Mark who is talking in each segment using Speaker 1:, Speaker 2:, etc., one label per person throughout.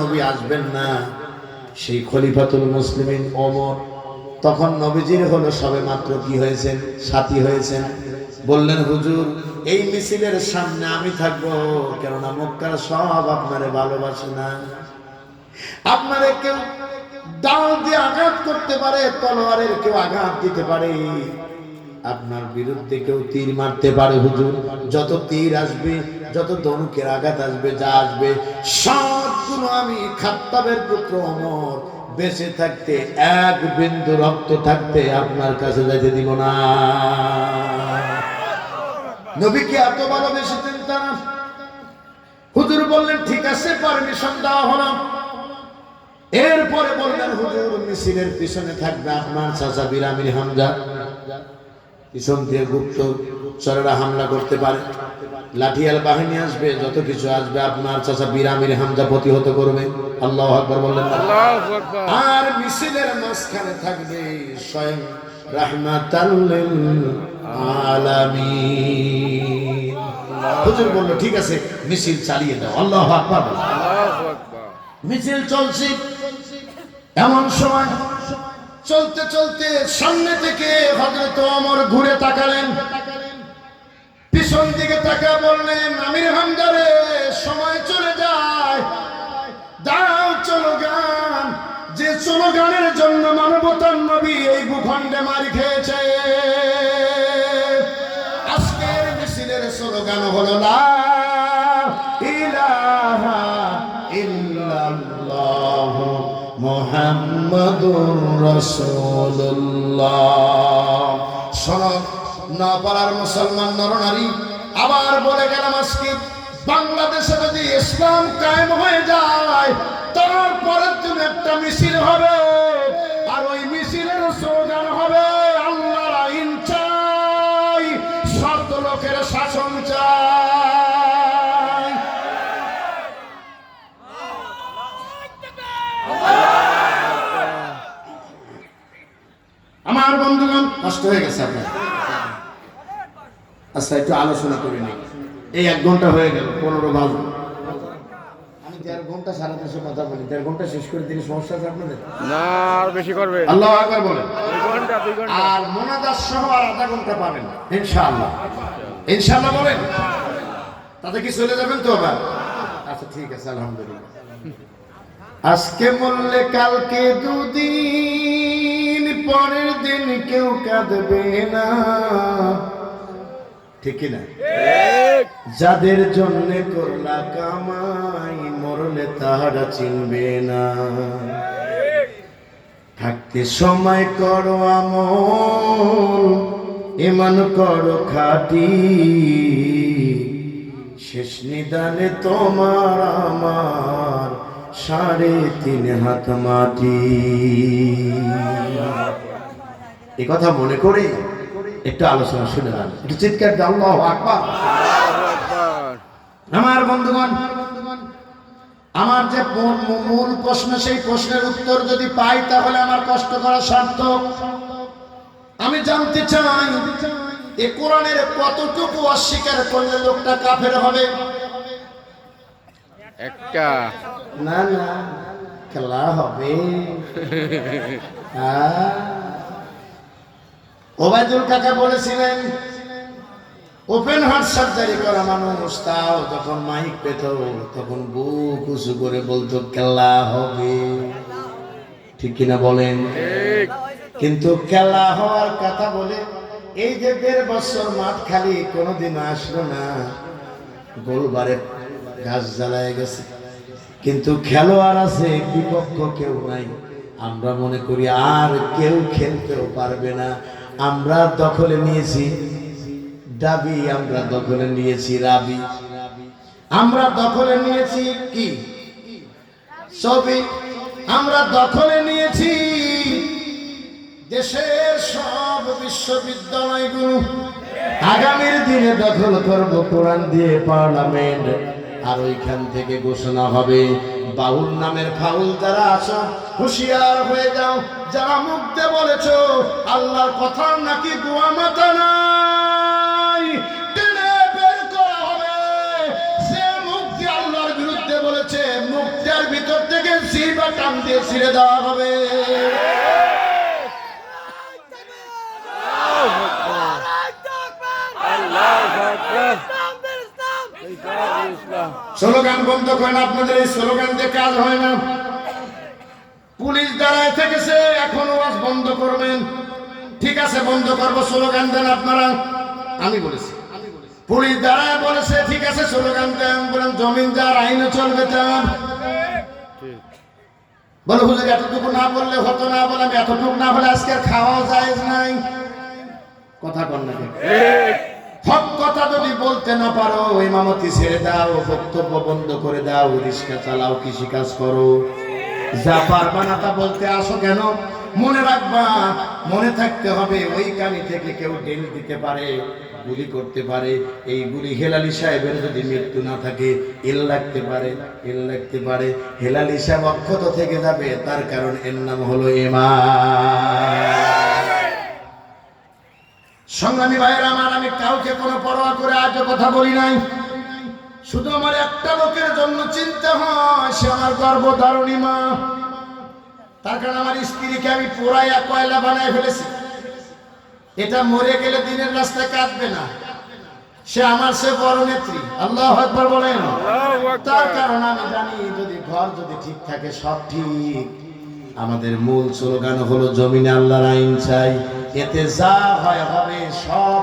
Speaker 1: নবী আসবেন না, সেই খলিফাতুল মুসলিমিন ওমর, তখন নবীজির হলো সবে মাত্র কি হয়েছেন? সাথী হয়েছেন। বললেন, হুজুর, এই মিছিলের সামনে আমি থাকব, কেননা মক্কার সব আপনারে ভালোবাসে না। আপনারে কেউ ডাল দিয়ে আঘাত করতে পারে, তলোয়ারের কেউ আঘাত দিতে পারে। আপনার বিরুদ্ধে কেউ তীর মারতে পারে, হুজুর। যত তীর আসবে, যত ধনুকের আঘাত আসবে, যা আসবে সবগুলো আমি খাত্তাবের পুত্র অমর। বেঁচে থাকতে, এক বিন্দু রক্ত থাকতে আপনার কাছে যাইতে দিব না। নবীকে এত ভালোবেসেছেন তারা। হুজুর বললেন, ঠিক আছে, পারমিশন দেওয়া হলো। এরপরে বললেন, হুজুর, মিছিলের পিছনে থাকবে আপনার চাচা বিরামির হামজা। পিছন দিয়ে গুপ্ত চরেরা হামলা করতে পারে। লাঠিয়াল বাহিনী আসবে যত কিছু আসবে আপনার চাচা বিরামির হামজা প্রতিহত করবে। আল্লাহ আকবর বললেন। আর মিছিলের মাঝখানে থাকবে স্বয়ং রাহমাতাল্লিল আলামিন। হুজুর বলল ঠিক আছে মিছিল চালিয়ে দাও। আল্লাহ আকবার। মিছিল চলছে। এমন সময় চলতে চলতে সামনে থেকে হজরত অমর ঘুরে তাকালেন। পিছন দিকে তাকা বললেন, আমির হামদারে সময় চলে যায়। দাও চলো গান। যে চলো গানের জন্য মানবতার নবী এই ভূখণ্ডে মারি খেয়েছে। আজকের মিছিলের স্লোগান হলো, লা ইলাহা ইল্লাল্লাহ মুহাম্মাদুর রাসূলুল্লাহ। শোনো না পারার মুসলমান নরনারী আবার বলে গেলাম আজকে, বাংলাদেশে যদি ইসলাম কায়েম হয়ে যায় তারপরে তুমি একটা মিছিল হবে। আর ওই মিছিলের স্লোগান হবে, আল্লাহর আইন চাই সত লোকের শাসন চাই। আমার বন্ধুগণ কষ্ট হয়ে গেছে আপনার। আচ্ছা একটু আলোচনা করে নিই। এই এক ঘণ্টা হয়ে গেল পনেরো বাজে। আমি দেড় ঘণ্টা সারা দেশে কথা বলি। দেড় ঘণ্টা শেষ করে দিলে সমস্যা আছে আপনাদের?
Speaker 2: না আর বেশি করবে
Speaker 1: আল্লাহ একবার বলেন।
Speaker 2: দুই ঘণ্টা দুই ঘণ্টা।
Speaker 1: আর মোনাজাত সহ আর আধা ঘণ্টা পাবেন ইনশাআল্লাহ। ইনশাআল্লাহ বলেন। তাতে কি চলে যাবেন তো আবার? আচ্ছা ঠিক আছে আলহামদুলিল্লাহ। আজকে বললে কালকে দুদিন পরের দিন কেউ কাঁদবে না। ঠিক না যাদের জন্য করলা কামাই, মরলে তাহারা চিনবে না। থাকতে সময় করো আমল এমন করো খাটি। শেষ নিদানে তোমার আমার সাড়ে তিন হাত মাটি। এ কথা মনে করে একটু আলোচনা শুনে নেন। একটু চিৎকার দাও আল্লাহু আকবার। আমার বন্ধুগণ আমার যে মূল প্রশ্ন সেই প্রশ্নের উত্তর যদি পাই তাহলে আমার কষ্ট করা সার্থক। আমি জানতে চাই এ কোরআনের কতটুকু অস্বীকার করলে লোকটা কাফের হবে?
Speaker 2: একটা।
Speaker 1: না না খেলা হবে। হ্যাঁ। ওবায়দুল কাকা বলেছিলেন? ওপেন হার্ট সার্জারি করা মানুষ তাও যখন মাইক পেত তখন বুক উঁচু করে বলতো খেলা হবে। ঠিক কিনা বলেন? কিন্তু খেলা হওয়ার কথা বলে এই যে দেড় বছর মাঠ খালি কোনোদিন আসলো না। গোলবারে গাছ জ্বালায় গেছে। কিন্তু খেলোয়াড় আছে বিপক্ষ কেউ নাই। আমরা মনে করি আর কেউ খেলতেও পারবে না। আমরা দখলে নিয়েছি, ডাবি আমরা দখলে নিয়েছি, রাবি। আমরা দখলে নিয়েছি কি? ছবি। আমরা দখলে নিয়েছি দেশের সব বিশ্ববিদ্যালয়গুলো। আগামীর দিনে দখল করব কোরআন দিয়ে পার্লামেন্ট। আর ওইখান থেকে ঘোষণা হবে, বাউল নামের ফাউল যারা আছো হুঁশিয়ার হয়ে যাও। যারা মুখতে বলেছ আল্লাহর কথা নাকি গোয়া মাথা নাই? টেনে বের করা হবে। সে মুক্তি আল্লাহর বিরুদ্ধে বলেছে মুক্তার ভিতর টান দিয়ে ছিঁড়ে দেওয়া হবে। স্লোগান বন্ধ করেন আপনাদের এই স্লোগান দিয়ে কাজ হয় না। পুলিশ দাঁড়ায় থেকেছে, এখন ওয়াজ বন্ধ করবেন। ঠিক আছে, বন্ধ করব, স্লোগান দেন আপনারা। আমি বলেছি। পুলিশ দাঁড়ায় বলেছে, ঠিক আছে, স্লোগান দেন, বলেন, জমিন আইনে চলবে তার। বলে, হুজুর, এতটুকু না বললে হতো না বললাম এতটুকু না হলে আজকে খাওয়া যায় নাই। কথা কন না হক কথা যদি বলতে না পারো ইমামতি ছেড়ে দাও, বক্তব্য বন্ধ করে দাও, রিক্সা চালাও, কৃষিকাজ করো। যা পারবা না তা বলতে আসো কেন? মনে রাখবা, মনে থাকতে হবে ওই কানি থেকে কেউ ডেল দিতে পারে, গুলি করতে পারে। এই গুলি হেলালি সাহেবের যদি মৃত্যু না থাকে, এল লাগতে পারে, এল লাগতে পারে। হেলালি সাহেব অক্ষত থেকে যাবে, তার কারণ এর নাম হলো এমা সংগ্রামী ভাইয়ের আমার, আমি কাউকে কোনো পরোয়া করে আজও কথা বলি নাই। শুধু আমার একটা লোকের জন্য চিন্তা হয় সে আমার গর্ভধারণী মা। তার কারণ আমার স্ত্রীকে আমি পোড়াইয়া কয়লা বানায় ফেলেছি। এটা মরে গেলে দিনের রাস্তায় কাঁদবে না। সে আমার সে বড় নেত্রী। আল্লাহ একবার বলেন। তার কারণ আমি জানি যদি ঘর যদি ঠিক থাকে সব ঠিক। আমাদের মূল স্লোগান হলো জমিনে আল্লাহর আইন চাই। এতে যা হয় হবে সব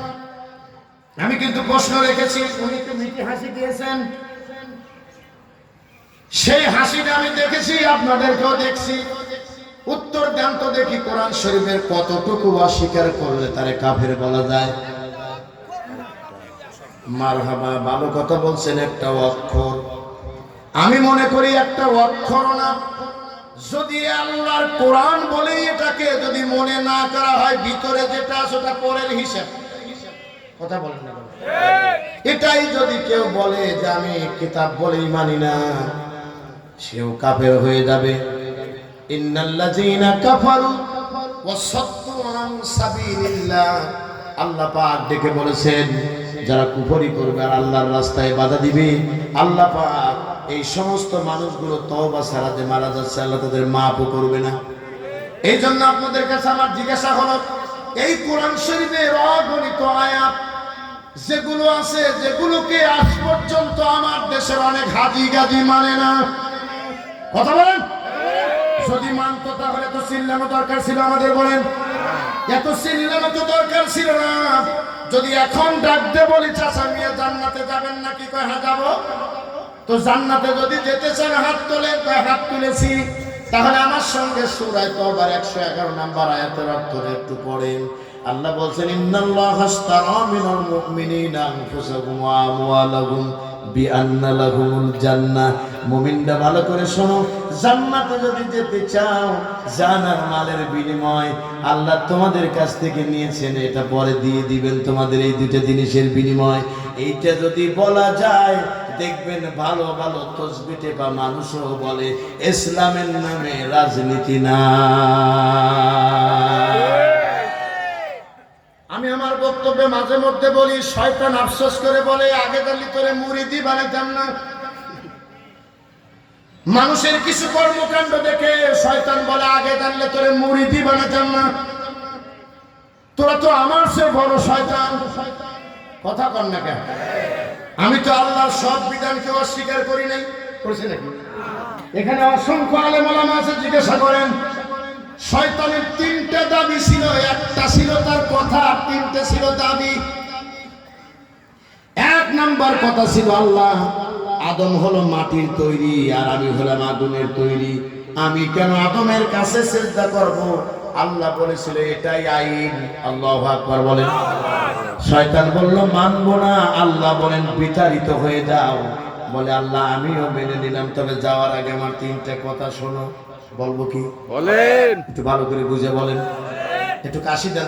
Speaker 1: আমি কিন্তু প্রশ্ন রেখেছি। উনি একটু মিটি হাসি দিয়েছেন। সেই হাসিটা আমি দেখেছি আপনাদেরকেও দেখছি। উত্তর দেন তো দেখি কোরআন শরীফের কতটুকু অস্বীকার করলে তারে কাফের বলা যায়। মারহাবা ভালো কথা বলছেন একটা অক্ষর। আমি মনে করি একটা অক্ষর না। যদি আল্লাহর কোরআন বলেই এটাকে যদি মনে না করা হয় ভিতরে যেটা আছে ওটা পরের হিসাব। কথা বলেন না এটাই যদি কেউ বলে যে আমি কিতাব বলেই মানি না সেও কাফের হয়ে যাবে। ইন্নাল্লাযীনা কাফারু ওয়া আন সাবিলিল্লাহ। আল্লাহ পাক ডেকে বলেছেন যারা কুফরি করবে আর আল্লাহর রাস্তায় বাধা দিবে আল্লাহ পাক এই সমস্ত মানুষগুলো তওবা যে মারা যাচ্ছে আল্লাহ তাদের মাফও করবে না। এই জন্য আপনাদের কাছে আমার জিজ্ঞাসা হলো এই কোরআন শরীফের অগণিত আয়াত যেগুলো আছে, যেগুলোকে আজ পর্যন্ত আমার দেশের অনেক হাজি গাজি মানে না। কথা বলেন? যদি মানতো তাহলে তো চিল্লানো দরকার ছিল আমাদের, বলেন। এত চিল্লানো তো দরকার ছিল না। যদি এখন ডাকতে বলি চাষা মিয়া, জান্নাতে যাবেন না কি? কয় হ্যাঁ যাব। তো জান্নাতে যদি যেতে চান, হাত তোলেন, কয়, হাত তুলেছি। তাহলে আমার সঙ্গে সুরায় তো আবার একশো এগারো নাম্বার আয়াতের অর্থ একটু পড়েন। আল্লাহ বলছেন, ইন্নাল্লাহ হাস্তারা মিনাল মুমিনিনা আনফুসাহুম ওয়া আমওয়ালাহুম বিআন্না লাহুমুল জান্নাহ। মুমিনরা ভালো করে শোনো, জান্নাতে যদি যেতে চাও, জানার মালের বিনিময় আল্লাহ তোমাদের কাছ থেকে নিয়েছেন, এটা পরে দিয়ে দিবেন তোমাদের এই দুটো জিনিসের বিনিময়। এইটা যদি বলা যায়, দেখবেন ভালো ভালো তসবিটে বা মানুষও বলে, ইসলামের নামে রাজনীতি না বক্তব্যে মাঝে মধ্যে বলি, শয়তান আফসোস করে বলে, আগে জানলি তোরে মুরিদি বানাইতাম না। মানুষের কিছু কর্মকাণ্ড দেখে শয়তান বলে, আগে জানলে তোরে মুরিদি বানাইতাম না। তোরা তো আমার সে বড় শয়তান। কথা কর না কেন? আমি তো আল্লাহর সব বিধানকে অস্বীকার করি নাই। করেছি নাকি? এখানে অসংখ্য আলেম ওলামা আছে, জিজ্ঞাসা করেন শয়তানের তিনটে দাবি ছিল, একটা ছিল তার কথা তিনটে ছিল দাবি। এক নাম্বার কথা ছিল, আল্লাহ, আদম হলো মাটির তৈরি, আর আমি হলাম আদমের তৈরি। আমি কেন আদমের কাছে চেষ্টা করব? আল্লাহ বলেছিল, এটাই আইন। আল্লাহ আকবার বলেন। শয়তান বলল, মানবো না। আল্লাহ বলেন, বিতাড়িত হয়ে যাও। বলে, আল্লাহ, আমিও মেনে নিলাম। তবে যাওয়ার আগে আমার তিনটে কথা শোনো। বলব কি?
Speaker 2: বলেন।
Speaker 1: একটু ভালো করে বুঝে বলেন। একটু কাশি দেন।